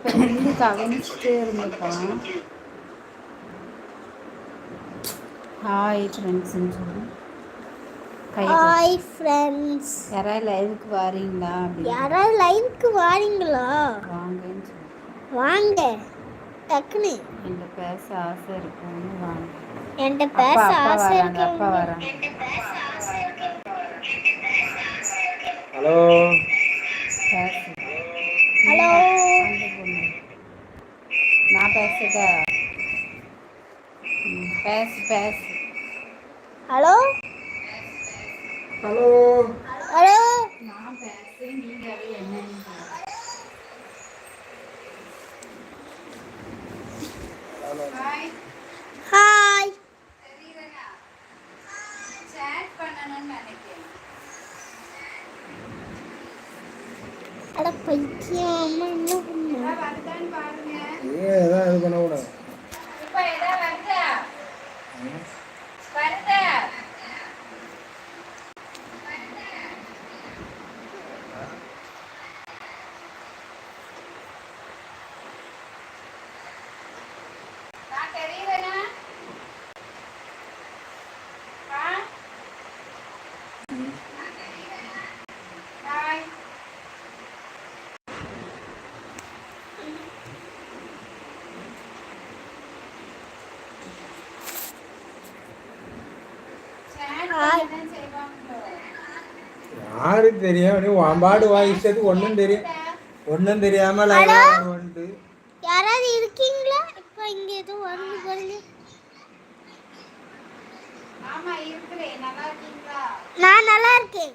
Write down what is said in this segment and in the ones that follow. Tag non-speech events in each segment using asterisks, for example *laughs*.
இப்போ இருந்து கவனிச்சுட்டே இருந்துப்பான் ஹாய் ஃப்ரெண்ட்ஸ்னு சொல்லி. ஹாய் ஃப்ரெண்ட்ஸ் யாராவது லைவுக்கு வாரீங்களா யாராவது லைவுக்கு வாரீங்களா? வாங்கன்னு சொல்லி. வாங்க. டக்குன்னு. என்கிட்ட பேச ஆசை இருக்குன்னு வாங்க. என்கிட்ட பேச ஆசை வராங்க அப்பா இருக்கு வராங்க. ஹலோ பேசு ஹலோ அந்த பொண்ணு நான் பேசுதா ம், பேசு பேசு ஹலோ ஹலோ ஹலோ நான் பேசுறேன் நீங்க அது என்னன்னு பாருங்க. ஹாய் ஹாய் தெரியுதுண்ணா சேட் பண்ணணும்னு நினைக்கிறேன் அட பைத்தியம் அம்மா ஏன் எதாவது இது பண்ணக்கூடாது இப்ப எதா வருதா வருதா நான் தெரியுதுண்ணா ஆ ஹாய் யாருக்கு தெரியும் நீ வாம்பாடு வாங்கிச்சது ஒன்றும் தெரியும் ஒன்றும் தெரியாம லைவ் வந்துட்டு யாராவது இருக்கீங்களா? இப்போ இங்க ஏதோ வருது பாருங்க. ஆமா இருக்கிறேன். நல்லா இருக்கீங்களா? நான் நல்லா இருக்கேன்.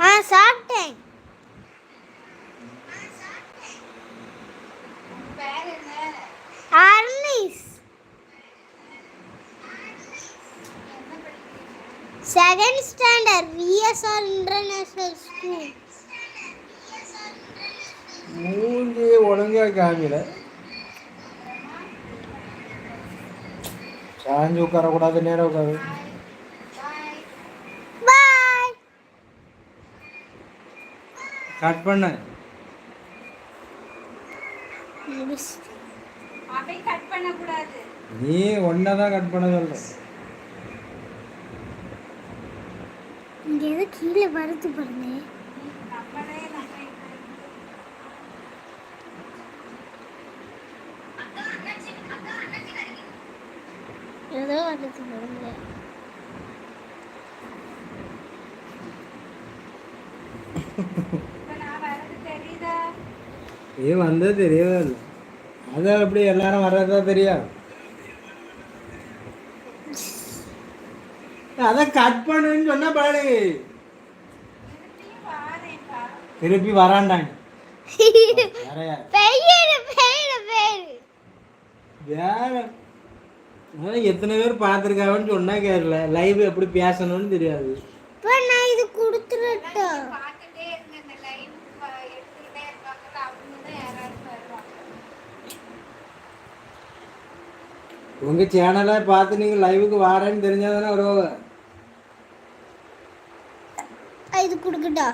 ஆ சாப்பிட்டேன். Second standard VSR international school மூஞ்சி ஒழுங்கா காமில சாஞ்சு உட்காரக்கூடாது நேரம் உட்காரு. கட் பண்ண. அப்படியே கட் பண்ணக்கூடாது. நீ ஒன்றை தான் கட் பண்ண சொல்ற இங்க ஏதோ கீழே வருது பாருங்க. ஏதோ வருது பாருங்க. ஏ வந்தது தெரியவே இல்லை. அது அப்படி எல்லாரும் வர்றதா தெரியும் அதை கட் பண்ணுன்னு சொன்னா பாரு. திருப்பி வராண்டாங்க. *laughs* வேற. எத்தனை பேர் பார்த்துருக்காங்கன்னு சொன்னா கேட்கல லைவ் எப்படி பேசணும்னு தெரியாது. இப்போ நான் இது கொடுத்துருட்டோம் உங்கள் சேனலை பார்த்து நீங்கள் லைவுக்கு வாரேன்னு தெரிஞ்சால் தானே வருவாங்க இது கொடுக்கட்டா?